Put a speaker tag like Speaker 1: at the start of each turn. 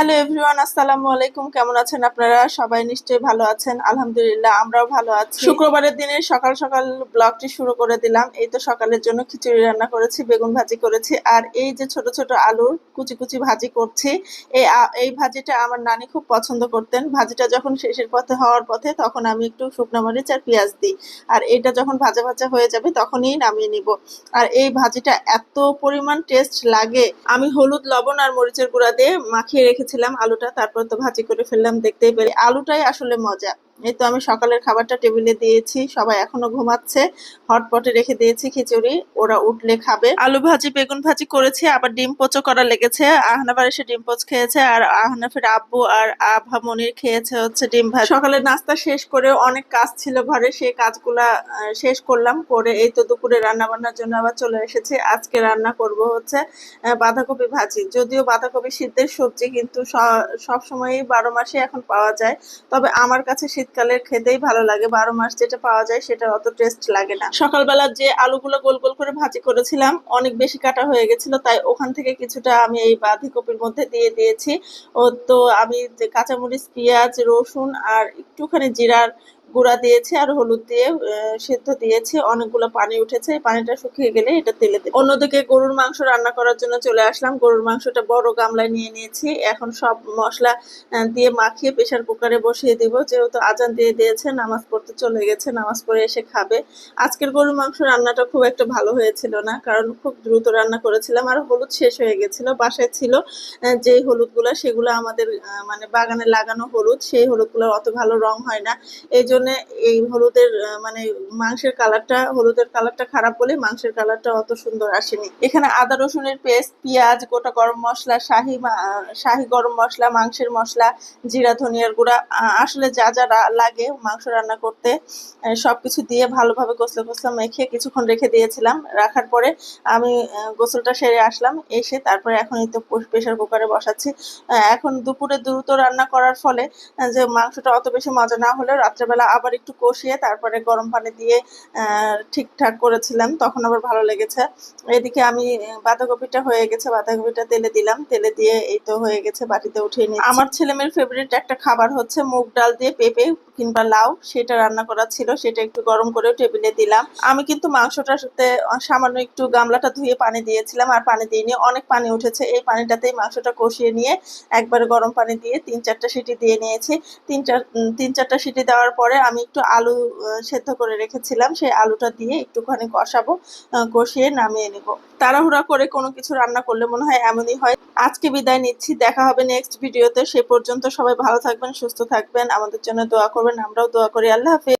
Speaker 1: Hello everyone, আসসালামু আলাইকুম। কেমন আছেন আপনারা? সবাই নিশ্চয়ই ভালো আছেন। আলহামদুলিল্লাহ, আমরাও ভালো আছি। শুক্রবারের দিনে সকাল সকাল ব্লগটি শুরু করে দিলাম। এই তো সকালের জন্য খিচুড়ি রান্না করেছি, বেগুন ভাজি করেছি। আর এই যে ছোট ছোট আলুর কুচি কুচি ভাজি করছি, এই এই ভাজিটা আমার নানি খুব পছন্দ করতেন। ভাজিটা যখন শেষের পথে হওয়ার পথে তখন আমি একটু শুকনো মরিচ আর পেঁয়াজ দিই। আর এটা যখন ভাজা ভাজা হয়ে যাবে তখনই নামিয়ে নিব। আর এই ভাজিটা এত পরিমাণ টেস্ট লাগে। আমি হলুদ, লবণ আর মরিচের গুঁড়া দিয়ে মাখিয়ে রেখেছিলাম আলুটা তারপর তো ভাজি করে ফেললাম দেখতেই পেরে আলুটাই আসলে মজা। এই তো আমি সকালের খাবারটা টেবিলে দিয়েছি সবাই এখনও ঘুমাচ্ছে। হটপটে রেখে দিয়েছি খিচুড়ি ওরা উঠলে খাবে। আলু ভাজি বেগুন ভাজি করেছি আবার ডিম পোচো করা লেগেছে। আহনাবার এসে ডিম পোচ খেয়েছে আর আহনাফের আব্বু আর আভা মনির খেয়েছে হচ্ছে ডিম ভাজি। সকালের নাস্তা শেষ করে অনেক কাজ ছিল ঘরে সেই কাজগুলা শেষ করলাম করে এই তো দুপুরে রান্না বান্নার জন্য আবার চলে এসেছি। আজকে রান্না করব হচ্ছে বাঁধাকপি ভাজি। যদিও বাঁধাকপি শীতের সবজি কিন্তু সব সময়ই বারো মাসে এখন পাওয়া যায় তবে আমার কাছে শীতকালের খেতেই ভালো লাগে। বারো মাস যেটা পাওয়া যায় সেটা অত টেস্ট লাগে না। সকালবেলা যে আলুগুলো গোল গোল করে ভাজি করেছিলাম, অনেক বেশি কাটা হয়ে গেছিল, তাই ওখান থেকে কিছুটা আমি এই বাঁধাকপির মধ্যে দিয়ে দিয়েছি। ও তো আমি কাঁচামরিচ, পেঁয়াজ, রসুন আর একটুখানি জিরার গুঁড়া দিয়েছি আর হলুদ দিয়ে সেদ্ধ দিয়েছি। অনেকগুলো পানি উঠেছে। এই পানিটা শুকিয়ে গেলে এটা তেলে দেবো। অন্যদিকে গরুর মাংস রান্না করার জন্য চলে আসলাম। গরুর মাংসটা বড় গামলায় নিয়ে নিয়েছি। এখন সব মশলা দিয়ে মাখিয়ে প্রেশার কুকারে বসিয়ে দিব। যেহেতু আজান দিয়ে দিয়েছে, নামাজ পড়তে চলে গেছে, নামাজ পড়ে এসে খাবে। আজকের গরুর মাংস রান্নাটা খুব একটা ভালো হয়েছিল না, কারণ খুব দ্রুত রান্না করেছিলাম। আর হলুদ শেষ হয়ে গেছিল। বাসায় ছিল যে হলুদগুলো, সেগুলো আমাদের মানে বাগানে লাগানো হলুদ। সেই হলুদগুলোর অত ভালো রং হয় না। এই জন্য এই হলুদের মানে মাংসের কালারটা হলুদের কালারটা খারাপ বলে মাংসের কালারটা অত সুন্দর আসেনি। এখানে আদা রসুনের পেস্ট পেঁয়াজ গোটা গরম মশলা শাহি শাহি গরম মশলা মাংসের মশলা জিরা ধনিয়ার গুঁড়া আসলে যা যা লাগে মাংস রান্না করতে আহ, সবকিছু দিয়ে ভালোভাবে গোসলে গোসলা মেখে কিছুক্ষণ রেখে দিয়েছিলাম। রাখার পরে আমি গোসলটা সেরে আসলাম এসে তারপরে এখন এই তো প্রেশার কুকারে বসাচ্ছি। এখন দুপুরে দ্রুত রান্না করার ফলে যে মাংসটা অত বেশি মজা না হলেও রাত্রেবেলা আবার একটু কষিয়ে তারপরে গরম পানি দিয়ে ঠিকঠাক করেছিলাম, তখন আবার ভালো লেগেছে। এদিকে আমি বাঁধাকপিটা হয়ে গেছে, বাঁধাকপিটা তেলে দিলাম। তেলে দিয়ে এই তো হয়ে গেছে, বাটিতে উঠিয়ে নিই আমার ছেলে মেয়ের ফেভারিট একটা খাবার হচ্ছে মুগ ডাল দিয়ে পেঁপে কিংবা লাউ, সেটা রান্না করা ছিল, সেটা একটু গরম করে টেবিলে দিলাম। আমি কিন্তু মাংসটার সাথে সামান্য একটু গামলাটা ধুয়ে পানি দিয়েছিলাম, আর পানি দিইনি, অনেক পানি উঠেছে। এই পানিটাতেই মাংসটা কষিয়ে নিয়ে একবারে গরম পানি দিয়ে তিন চারটা সিটি দিয়ে নিয়েছি। তিন চার তিন চারটা সিটি দেওয়ার পরে আমি একটু আলু সেদ্ধ করে রেখেছিলাম। সেই আলুটা দিয়ে একটুখানি কষাবো কষিয়ে নামিয়ে নেব। তাড়াহুড়া করে কোনো কিছু রান্না করলে মনে হয় এমনই হয়। আজকে বিদায় নিচ্ছি, দেখা হবে নেক্সট ভিডিওতে সে পর্যন্ত সবাই ভালো থাকবেন, সুস্থ থাকবেন। আমাদের জন্য দোয়া করবেন, আমরাও দোয়া করি। আল্লাহ হাফিজ।